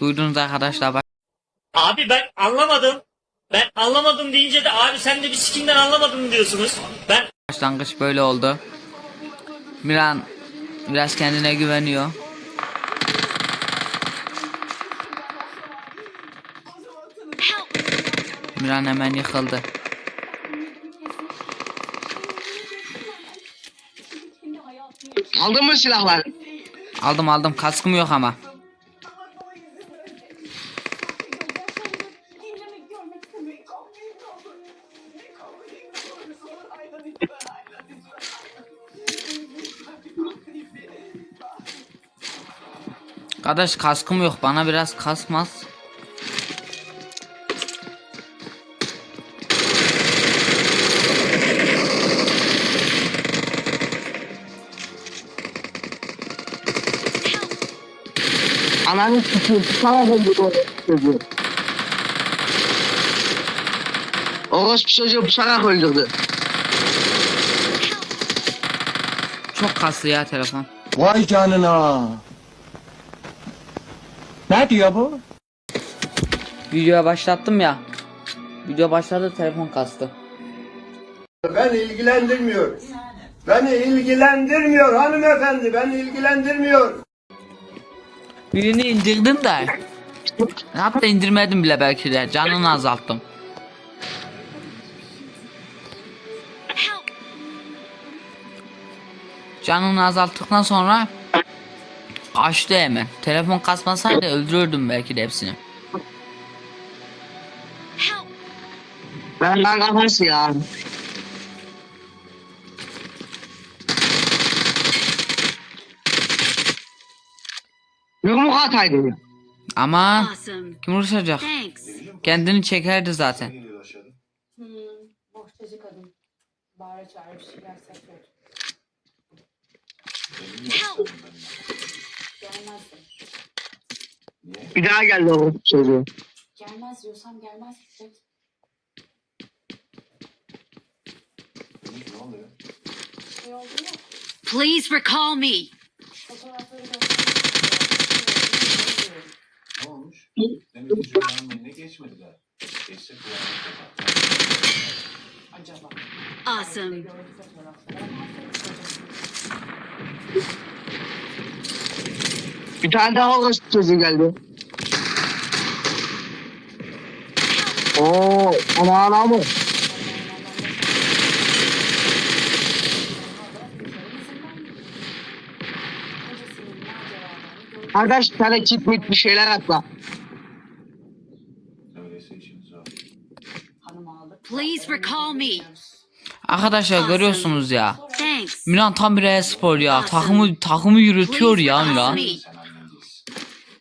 Duydunuz arkadaşlar bak. Abi ben anlamadım. Ben anlamadım deyince de abi sen de bir sikimden anlamadın diyorsunuz. Ben Başlangıç böyle oldu. Miran biraz kendine güveniyor. Miran hemen yıkıldı. Aldın mı silahlar? Aldım aldım kaskım yok ama. Kardeş kaskım yok bana biraz kasmaz. Ananı sikeyim. Sana öldürdü orospu çocuğu. Orospu çocuğu bıçarak öldürdü. Çok kaslı ya telefon. Vay canına. Ne diyor bu? Videoya başlattım ya. Video başladı telefon kastı. Beni ilgilendirmiyor. Beni ilgilendirmiyor hanımefendi. Beni ilgilendirmiyor. Birini indirdim de. Hatta indirmedim bile belki de. Canını azalttım. Canını azalttıktan sonra açtı hemen. Telefon kasmasaydı öldürürdüm belki de hepsini. Ben ben kafası ya. Yumruk ataydı. Ama Awesome. kim uğraşacak? Thanks. Kendini çekerdi zaten. Bohçacı kadın. Bağıra çağıra bir şeyler satıyor. Help. Gelmezdim. Bir daha geldi orospu çocuğu. Gelmez diyorsam gelmez. Gidecek. Please recall me. Fotoğrafları Awesome. Bir tane daha orospu çocuğu geldi. Oo, aman ama. Kardeş bir tane çift bir şeyler atla. Please recall me. Arkadaşlar görüyorsunuz ya. Milan tam bir e-spor ya. Takımı takımı yürütüyor ya Milan.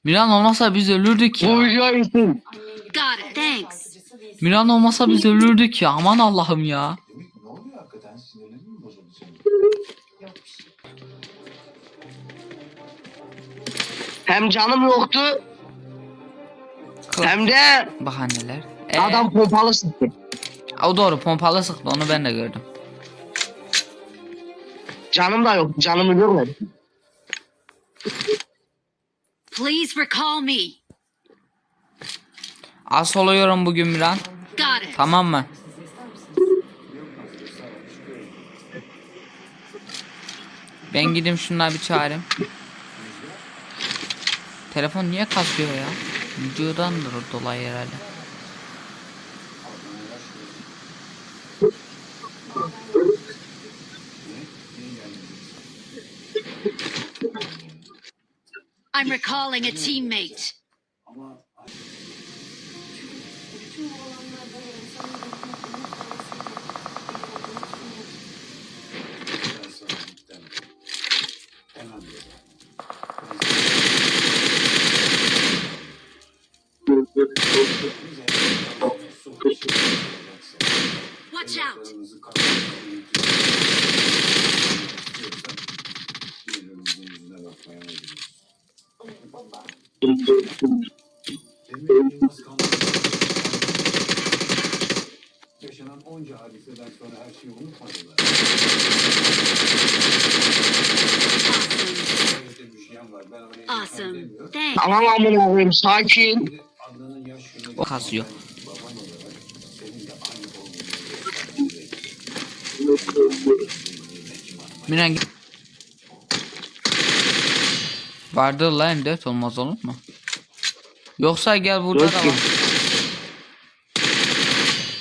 Milan olmasa biz ölürdük ya. Milan olmasa biz ölürdük ya. Aman Allah'ım ya. Hem canım yoktu hem de Bahaneler. Ee, adam pompalı sıktı. O doğru pompalı sıktı onu ben de gördüm. Canım da yok. Canımı görmedim. Please recall me. Az oluyorum bugün. Got it. Tamam mı? Ben gideyim şunları bir çağırayım. Telefon niye kasıyor ya? Videodandır dolayı herhalde. I'm recalling a teammate. Benim Yılmaz. Yaşanan onca hadiseden sonra her şeyi unutmadılar. Evde müşriyem var. Ben oraya Awesome. Thanks. Aman amına koyayım sakin. O kasıyor. Miran git. Vardır la M4 olmaz olur mu? Yoksa gel burada da Yok var.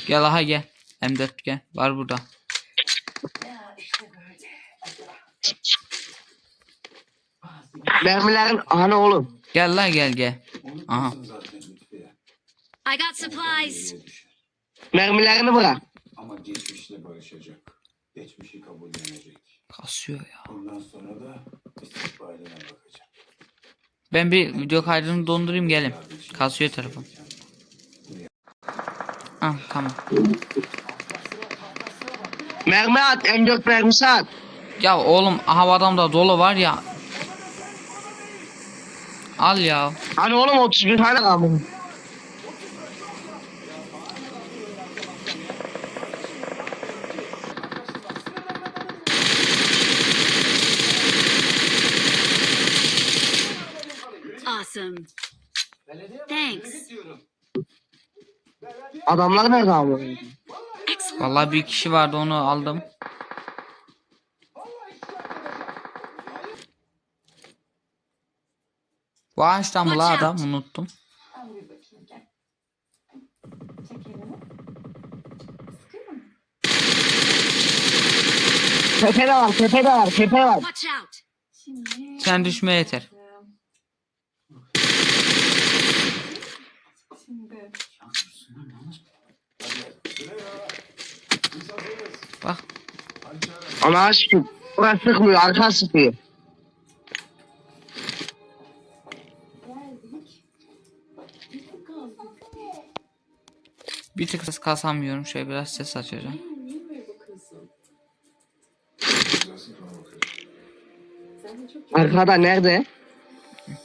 Gel aha gel. M4 gel. Var burada. Mermilerin ana oğlum. Gel la gel gel. Aha. I got supplies. Mermilerini bırak. Ama geçmişle barışacak. Geçmişi kabullenecek. Kasıyor ya. Bundan sonra da istikbaline bakacak. Ben bir video kaydını dondurayım gelim. Kasıyor telefon. Ah tamam. Mermi at. M4 mermisi at. Ya oğlum havadan da dolu var ya. Al ya. Hani oğlum 31 tane kalmış. Awesome. Thanks. Adamlar nerede abi? Vallahi bir kişi vardı onu aldım. Bu ağaçtan mı la adam unuttum. Tepe de var, tepe de var, tepe var. Sen düşme yeter. Şimdi. Bak. Ana aşkım. Burası sıkmıyor, arka sıkıyor. Bir tık ses kasamıyorum. Şöyle biraz ses açacağım. Arkada nerede?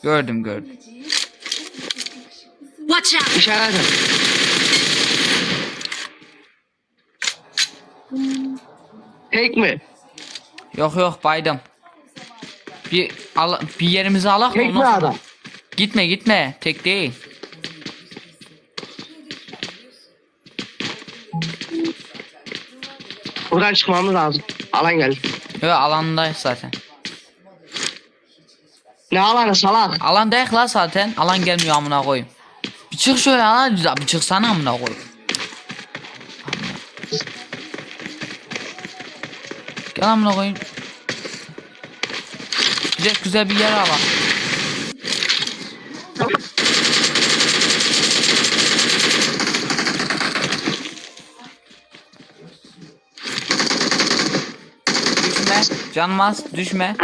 Gördüm gördüm. Watch out. İşaret et. Tek mi? Yok yok baydım. Bir al bir yerimizi alak da Tek mi adam? Gitme gitme. Tek değil. Buradan çıkmamız lazım. Alan geldi. Yok alandayız zaten. Ne alanı salak? Alandayız la zaten. Alan gelmiyor amına koyayım. Bir çık şöyle lan. Bir çıksana amına koyayım. Gel amına koyayım. Güzel güzel bir yer al. Düşme. Canmaz. Düşme.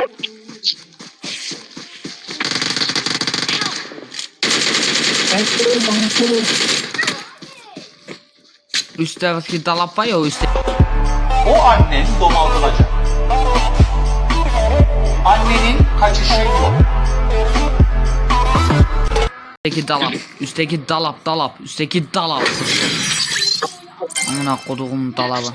Üstteki dolap var ya o üstte. O annen domaltılacak. Annenin kaçışı yok. Üstteki dolap. Üstteki dolap dolap. Üstteki dolap. Amına koduğum dolabı.